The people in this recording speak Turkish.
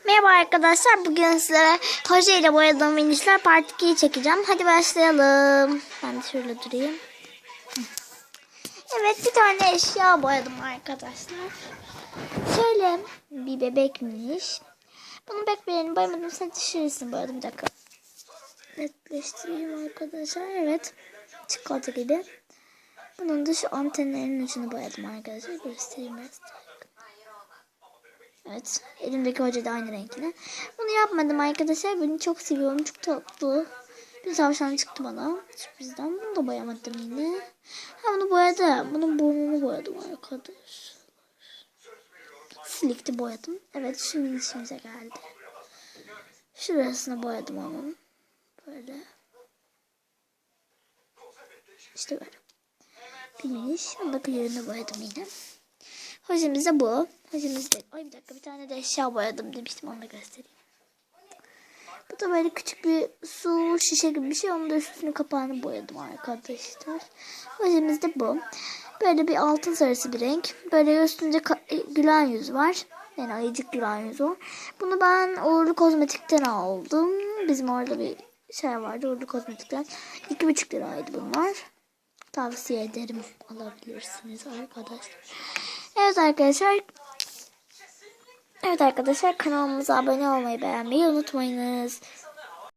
Merhaba arkadaşlar. Bugün sizlere hoca ile boyadığım minişler part 2'yi çekeceğim. Hadi başlayalım. Ben de şöyle durayım. Evet bir tane eşya boyadım arkadaşlar. Şöyle bir bebek miniş. Bunun beklerini boyamadım. Sen dışarısını boyadım. Bir dakika. Netleştireyim arkadaşlar. Evet. Çikolata gibi. Bunun da şu antenlerin ucunu boyadım arkadaşlar. Göstereyim biraz. Evet. Elimdeki hoca da aynı renkli. Bunu yapmadım arkadaşlar. Bunu çok seviyorum. Çok tatlı. Bir tavşan çıktı bana. Sürprizden. Bunu da boyamadım yine. Ha bunu boyadım. Bunun burnunu boyadım arkadaşlar. Silikti boyadım. Evet şimdi işimize geldi. Şurasını boyadım onun. Böyle. İşte böyle. Finish. Ondaki yerini boyadım yine. Hocamız da bu. Hocamız da... Ay bir dakika bir tane de eşya boyadım demiştim onu da göstereyim. Bu da böyle küçük bir su şişe gibi bir şey. Onun da üstünü kapağını boyadım arkadaşlar. Hocamız da bu. Böyle bir altın sarısı bir renk. Böyle üstünde ka- gülen yüz var. Yani ayıcık gülen yüz var. Bunu ben Uğurlu Kozmetik'ten aldım. Bizim orada bir şey vardı Uğurlu Kozmetik'ten. 2,5 liraydı bunlar. Tavsiye ederim alabilirsiniz arkadaşlar. Evet arkadaşlar. Evet arkadaşlar kanalımıza abone olmayı beğenmeyi unutmayınız.